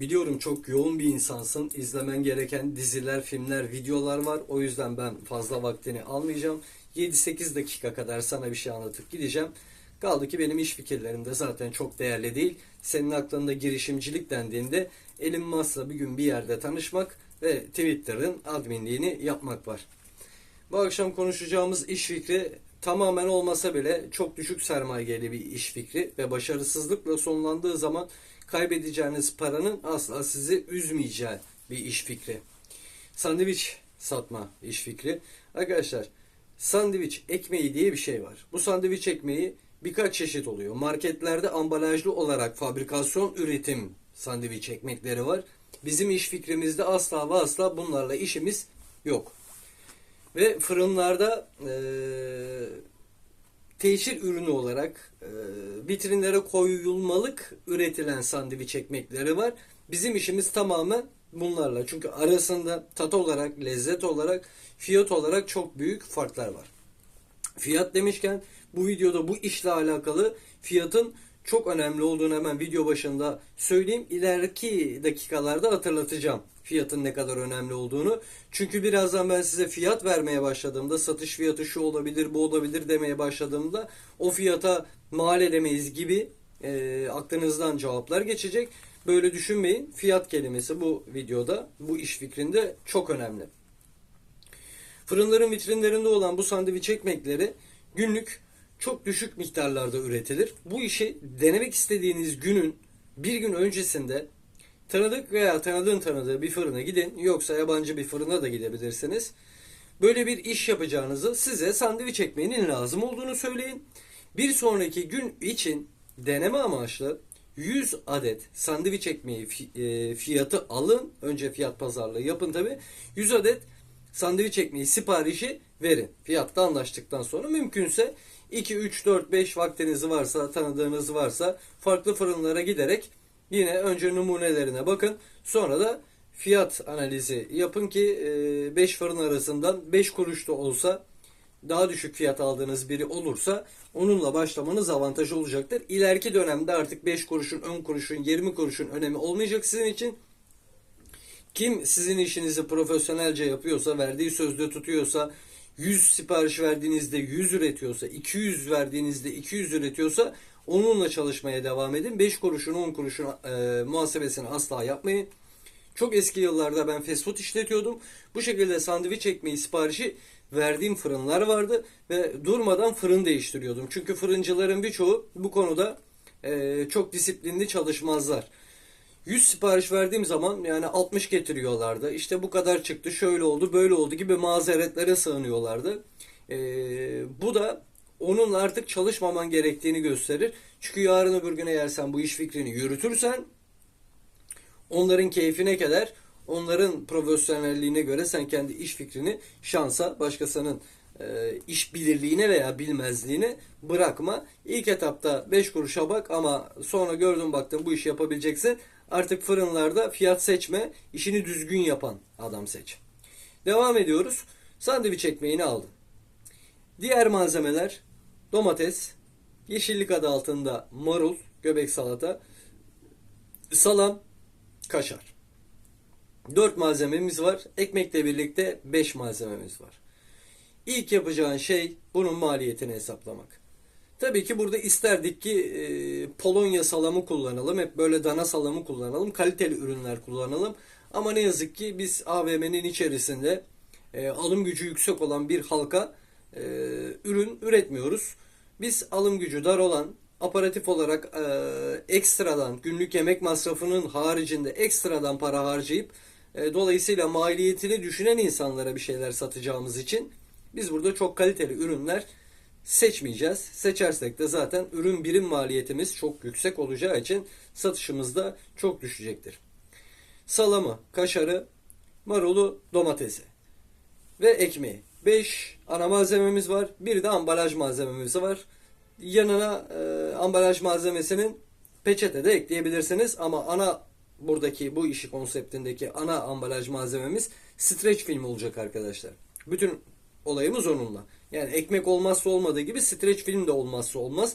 Biliyorum çok yoğun bir insansın. İzlemen gereken diziler, filmler, videolar var. O yüzden ben fazla vaktini almayacağım. 7-8 dakika kadar sana bir şey anlatıp gideceğim. Kaldı ki benim iş fikirlerim de zaten çok değerli değil. Senin aklında girişimcilik dendiğinde Elon Musk'la bir gün bir yerde tanışmak ve Twitter'ın adminliğini yapmak var. Bu akşam konuşacağımız iş fikri tamamen olmasa bile çok düşük sermayeli bir iş fikri ve başarısızlıkla sonlandığı zaman kaybedeceğiniz paranın asla sizi üzmeyeceği bir iş fikri. Sandviç satma iş fikri. Arkadaşlar sandviç ekmeği diye bir şey var. Bu sandviç ekmeği birkaç çeşit oluyor. Marketlerde ambalajlı olarak fabrikasyon üretim sandviç ekmekleri var. Bizim iş fikrimizde asla ve asla bunlarla işimiz yok. Ve fırınlarda eee teşhir ürünü olarak eee, vitrinlere koyulmalık üretilen sandviç ekmekleri var. Bizim işimiz tamamen bunlarla. Çünkü arasında tat olarak, lezzet olarak, fiyat olarak çok büyük farklar var. Fiyat demişken bu videoda bu işle alakalı fiyatın çok önemli olduğunu hemen video başında söyleyeyim. İleriki dakikalarda hatırlatacağım fiyatın ne kadar önemli olduğunu. Çünkü birazdan ben size fiyat vermeye başladığımda satış fiyatı şu olabilir bu olabilir demeye başladığımda o fiyata mal edemeyiz gibi e, aklınızdan cevaplar geçecek. Böyle düşünmeyin. Fiyat kelimesi bu videoda bu iş fikrinde çok önemli. Fırınların vitrinlerinde olan bu sandviç ekmekleri günlük çok düşük miktarlarda üretilir. Bu işi denemek istediğiniz günün bir gün öncesinde tanıdık veya tanıdığın tanıdığı bir fırına gidin. Yoksa yabancı bir fırına da gidebilirsiniz. Böyle bir iş yapacağınızı size sandviç ekmeğinin lazım olduğunu söyleyin. Bir sonraki gün için deneme amaçlı 100 adet sandviç ekmeği e, fiyatı alın. Önce fiyat pazarlığı yapın tabi. 100 adet sandviç ekmeği siparişi verin. Fiyatta anlaştıktan sonra mümkünse 2, 3, 4, 5 vaktiniz varsa, tanıdığınız varsa farklı fırınlara giderek yine önce numunelerine bakın. Sonra da fiyat analizi yapın ki 5 fırın arasından 5 kuruş da olsa daha düşük fiyat aldığınız biri olursa onunla başlamanız avantaj olacaktır. İleriki dönemde artık 5 kuruşun, 10 kuruşun, 20 kuruşun önemi olmayacak sizin için. Kim sizin işinizi profesyonelce yapıyorsa, verdiği sözde tutuyorsa, 100 sipariş verdiğinizde 100 üretiyorsa, 200 verdiğinizde 200 üretiyorsa onunla çalışmaya devam edin. 5 kuruşun 10 kuruşun e, muhasebesini asla yapmayın. Çok eski yıllarda ben fast food işletiyordum. Bu şekilde sandviç ekmeği siparişi verdiğim fırınlar vardı ve durmadan fırın değiştiriyordum. Çünkü fırıncıların birçoğu bu konuda e, çok disiplinli çalışmazlar. 100 sipariş verdiğim zaman yani 60 getiriyorlardı. İşte bu kadar çıktı, şöyle oldu, böyle oldu gibi mazeretlere sığınıyorlardı. Ee, bu da onun artık çalışmaman gerektiğini gösterir. Çünkü yarın öbür gün eğer sen bu iş fikrini yürütürsen onların keyfine kadar onların profesyonelliğine göre sen kendi iş fikrini şansa başkasının e, iş bilirliğine veya bilmezliğine bırakma. İlk etapta 5 kuruşa bak ama sonra gördün baktın bu işi yapabileceksin. Artık fırınlarda fiyat seçme, işini düzgün yapan adam seç. Devam ediyoruz. Sandviç ekmeğini aldın. Diğer malzemeler domates, yeşillik adı altında marul, göbek salata, salam, kaşar. 4 malzememiz var. Ekmekle birlikte 5 malzememiz var. İlk yapacağın şey bunun maliyetini hesaplamak. Tabii ki burada isterdik ki e, Polonya salamı kullanalım. Hep böyle dana salamı kullanalım. Kaliteli ürünler kullanalım. Ama ne yazık ki biz AVM'nin içerisinde e, alım gücü yüksek olan bir halka e, ürün üretmiyoruz. Biz alım gücü dar olan aparatif olarak e, ekstradan günlük yemek masrafının haricinde ekstradan para harcayıp e, dolayısıyla maliyetini düşünen insanlara bir şeyler satacağımız için biz burada çok kaliteli ürünler seçmeyeceğiz. Seçersek de zaten ürün birim maliyetimiz çok yüksek olacağı için satışımız da çok düşecektir. Salamı, kaşarı, marulu, domatesi ve ekmeği. 5 ana malzememiz var. Bir de ambalaj malzememiz var. Yanına e, ambalaj malzemesinin peçete de ekleyebilirsiniz ama ana buradaki bu işi konseptindeki ana ambalaj malzememiz streç film olacak arkadaşlar. Bütün olayımız onunla. Yani ekmek olmazsa olmadığı gibi streç film de olmazsa olmaz.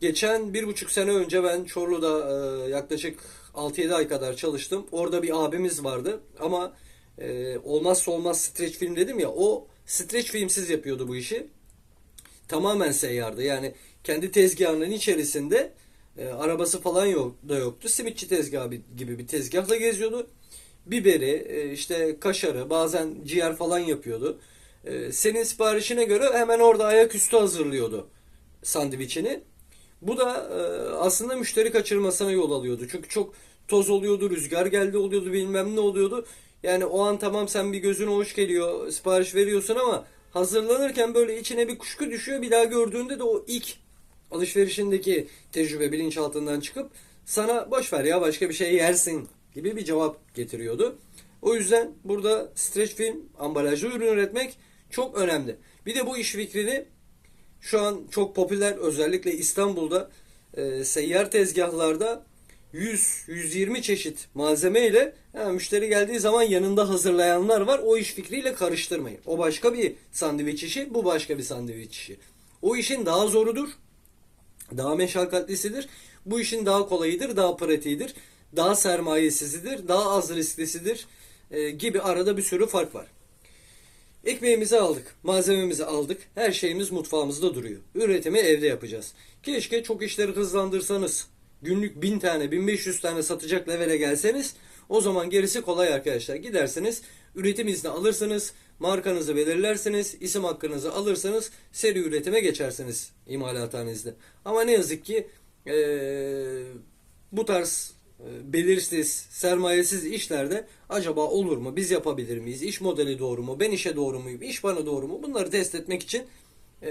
Geçen bir buçuk sene önce ben Çorlu'da e, yaklaşık 6-7 ay kadar çalıştım. Orada bir abimiz vardı ama e, olmazsa olmaz streç film dedim ya o streç filmsiz yapıyordu bu işi. Tamamen seyyardı yani kendi tezgahının içerisinde e, arabası falan yok da yoktu. Simitçi tezgahı bi- gibi bir tezgahla geziyordu. Biberi, e, işte kaşarı, bazen ciğer falan yapıyordu. E, senin siparişine göre hemen orada ayaküstü hazırlıyordu sandviçini. Bu da e, aslında müşteri kaçırmasına yol alıyordu. Çünkü çok toz oluyordu, rüzgar geldi oluyordu, bilmem ne oluyordu. Yani o an tamam sen bir gözüne hoş geliyor, sipariş veriyorsun ama hazırlanırken böyle içine bir kuşku düşüyor. Bir daha gördüğünde de o ilk alışverişindeki tecrübe bilinçaltından çıkıp sana boş ver ya başka bir şey yersin gibi bir cevap getiriyordu. O yüzden burada streç film ambalajlı ürün üretmek çok önemli. Bir de bu iş fikrini şu an çok popüler özellikle İstanbul'da e, seyyar tezgahlarda 100-120 çeşit malzeme ile ha, müşteri geldiği zaman yanında hazırlayanlar var. O iş fikriyle karıştırmayın. O başka bir sandviç işi, bu başka bir sandviç işi. O işin daha zorudur, daha meşakkatlisidir. Bu işin daha kolayıdır, daha pratiğidir, daha sermayesizidir, daha az risklisidir e, gibi arada bir sürü fark var. Ekmeğimizi aldık, malzememizi aldık, her şeyimiz mutfağımızda duruyor. Üretimi evde yapacağız. Keşke çok işleri hızlandırsanız, günlük 1000 tane, 1500 tane satacak levele gelseniz, o zaman gerisi kolay arkadaşlar. Gidersiniz, üretim izni alırsınız, markanızı belirlersiniz, isim hakkınızı alırsınız, seri üretime geçersiniz imalathanenizde. Ama ne yazık ki eee, bu tarz belirsiz, sermayesiz işlerde acaba olur mu? Biz yapabilir miyiz? İş modeli doğru mu? Ben işe doğru muyum? İş bana doğru mu? Bunları test etmek için e,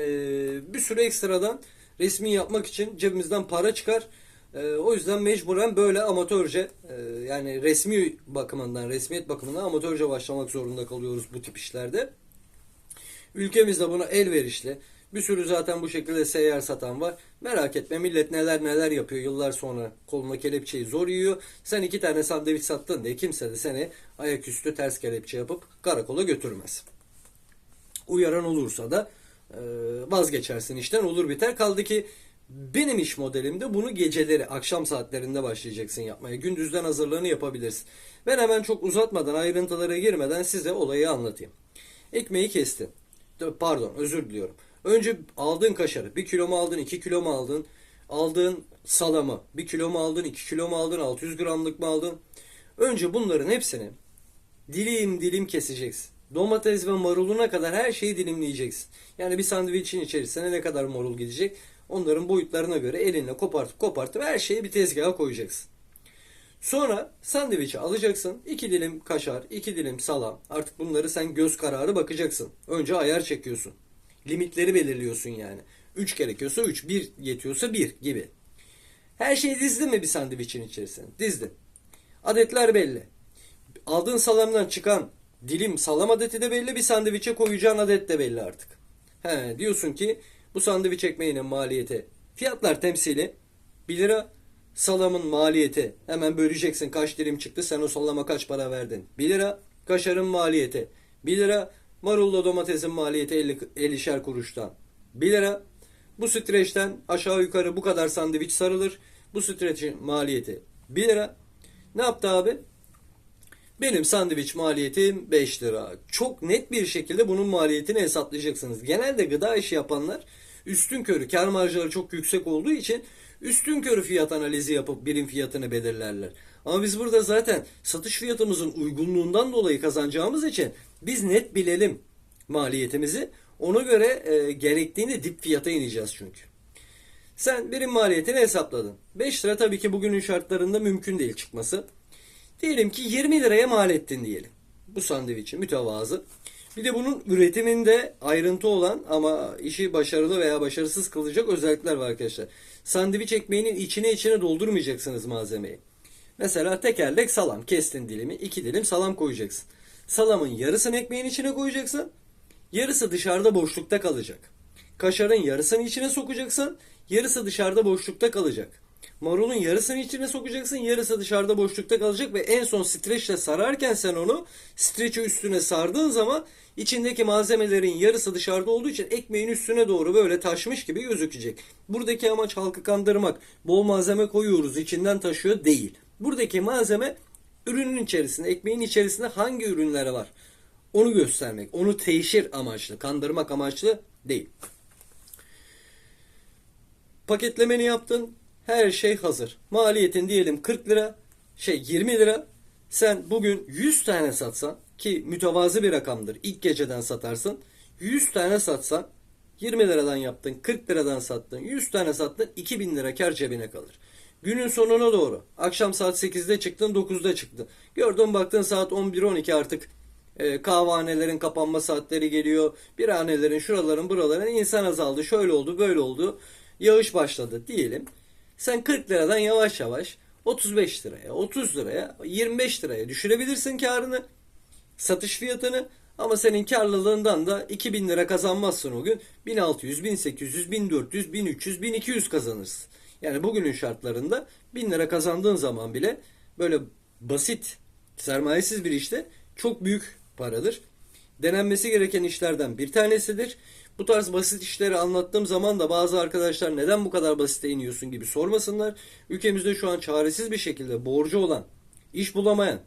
bir sürü ekstradan resmi yapmak için cebimizden para çıkar. E, o yüzden mecburen böyle amatörce e, yani resmi bakımından, resmiyet bakımından amatörce başlamak zorunda kalıyoruz bu tip işlerde. Ülkemizde buna elverişli. Bir sürü zaten bu şekilde seyyar satan var. Merak etme millet neler neler yapıyor yıllar sonra koluna kelepçeyi zor yiyor. Sen iki tane sandviç sattın diye kimse de seni ayaküstü ters kelepçe yapıp karakola götürmez. Uyaran olursa da e, vazgeçersin işten olur biter. Kaldı ki benim iş modelimde bunu geceleri akşam saatlerinde başlayacaksın yapmaya. Gündüzden hazırlığını yapabilirsin. Ben hemen çok uzatmadan ayrıntılara girmeden size olayı anlatayım. Ekmeği kestin. Pardon özür diliyorum. Önce aldığın kaşarı. Bir kilo mu aldın, iki kilo mu aldın? Aldığın salamı. Bir kilo mu aldın, iki kilo mu aldın, 600 gramlık mı aldın? Önce bunların hepsini dilim dilim keseceksin. Domates ve maruluna kadar her şeyi dilimleyeceksin. Yani bir sandviçin içerisine ne kadar marul gidecek? Onların boyutlarına göre elinle kopartıp kopartıp her şeyi bir tezgaha koyacaksın. Sonra sandviçi alacaksın. iki dilim kaşar, iki dilim salam. Artık bunları sen göz kararı bakacaksın. Önce ayar çekiyorsun. Limitleri belirliyorsun yani. 3 gerekiyorsa 3, 1 yetiyorsa 1 gibi. Her şeyi dizdin mi bir sandviçin içerisine? Dizdin. Adetler belli. Aldığın salamdan çıkan dilim salam adeti de belli. Bir sandviçe koyacağın adet de belli artık. He, diyorsun ki bu sandviç ekmeğinin maliyeti fiyatlar temsili 1 lira salamın maliyeti hemen böleceksin kaç dilim çıktı sen o salama kaç para verdin 1 lira kaşarın maliyeti 1 lira marulla domatesin maliyeti 50, 50'şer kuruştan 1 lira bu streçten aşağı yukarı bu kadar sandviç sarılır bu streçin maliyeti 1 lira ne yaptı abi benim sandviç maliyetim 5 lira. Çok net bir şekilde bunun maliyetini hesaplayacaksınız. Genelde gıda işi yapanlar üstün körü kar marjları çok yüksek olduğu için üstün körü fiyat analizi yapıp birim fiyatını belirlerler. Ama biz burada zaten satış fiyatımızın uygunluğundan dolayı kazanacağımız için biz net bilelim maliyetimizi. Ona göre e, gerektiğinde dip fiyata ineceğiz çünkü. Sen birim maliyetini hesapladın. 5 lira tabii ki bugünün şartlarında mümkün değil çıkması. Diyelim ki 20 liraya mal ettin diyelim. Bu sandviçi mütevazı. Bir de bunun üretiminde ayrıntı olan ama işi başarılı veya başarısız kılacak özellikler var arkadaşlar. Sandviç ekmeğinin içine içine doldurmayacaksınız malzemeyi. Mesela tekerlek salam kestin dilimi iki dilim salam koyacaksın. Salamın yarısını ekmeğin içine koyacaksın. Yarısı dışarıda boşlukta kalacak. Kaşarın yarısını içine sokacaksın. Yarısı dışarıda boşlukta kalacak. marulun yarısını içine sokacaksın. Yarısı dışarıda boşlukta kalacak ve en son streçle sararken sen onu streçi üstüne sardığın zaman içindeki malzemelerin yarısı dışarıda olduğu için ekmeğin üstüne doğru böyle taşmış gibi gözükecek. Buradaki amaç halkı kandırmak. Bol malzeme koyuyoruz içinden taşıyor değil. Buradaki malzeme ürünün içerisinde, ekmeğin içerisinde hangi ürünler var? Onu göstermek, onu teşhir amaçlı, kandırmak amaçlı değil. Paketlemeni yaptın. Her şey hazır. Maliyetin diyelim 40 lira, şey 20 lira. Sen bugün 100 tane satsan ki mütevazı bir rakamdır. İlk geceden satarsın. 100 tane satsan 20 liradan yaptın, 40 liradan sattın, 100 tane sattın, 2000 lira kar cebine kalır. Günün sonuna doğru. Akşam saat 8'de çıktın, 9'da çıktın. Gördün baktın saat 11-12 artık e, kahvehanelerin kapanma saatleri geliyor. Birhanelerin, şuraların, buraların insan azaldı. Şöyle oldu, böyle oldu. Yağış başladı diyelim. Sen 40 liradan yavaş yavaş 35 liraya, 30 liraya, 25 liraya düşürebilirsin karını, satış fiyatını. Ama senin karlılığından da 2000 lira kazanmazsın o gün. 1600, 1800, 1400, 1300, 1200 kazanırsın. Yani bugünün şartlarında 1000 lira kazandığın zaman bile böyle basit, sermayesiz bir işte çok büyük paradır. Denenmesi gereken işlerden bir tanesidir. Bu tarz basit işleri anlattığım zaman da bazı arkadaşlar neden bu kadar basite iniyorsun gibi sormasınlar. Ülkemizde şu an çaresiz bir şekilde borcu olan, iş bulamayan,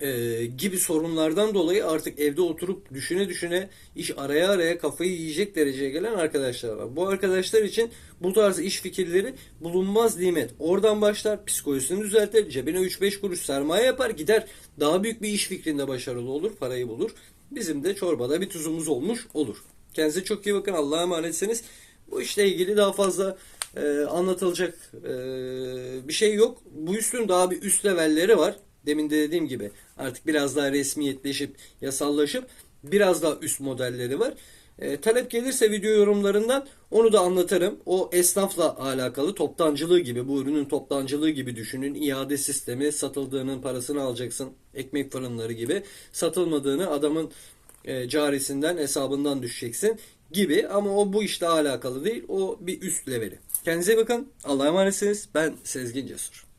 e, gibi sorunlardan dolayı artık evde oturup düşüne düşüne iş araya araya kafayı yiyecek dereceye gelen arkadaşlar var. Bu arkadaşlar için bu tarz iş fikirleri bulunmaz nimet. Oradan başlar, psikolojisini düzeltir, cebine 3-5 kuruş sermaye yapar, gider daha büyük bir iş fikrinde başarılı olur, parayı bulur. Bizim de çorbada bir tuzumuz olmuş olur. Kendinize çok iyi bakın. Allah'a emanetsiniz. Bu işle ilgili daha fazla e, anlatılacak e, bir şey yok. Bu üstün daha bir üst levelleri var. Demin de dediğim gibi artık biraz daha resmiyetleşip yasallaşıp biraz daha üst modelleri var. E, talep gelirse video yorumlarından onu da anlatırım. O esnafla alakalı toptancılığı gibi bu ürünün toptancılığı gibi düşünün. İade sistemi satıldığının parasını alacaksın. Ekmek fırınları gibi satılmadığını adamın e, carisinden hesabından düşeceksin gibi ama o bu işte alakalı değil. O bir üst leveli. Kendinize bakın. Allah'a emanetsiniz. Ben Sezgin Cesur.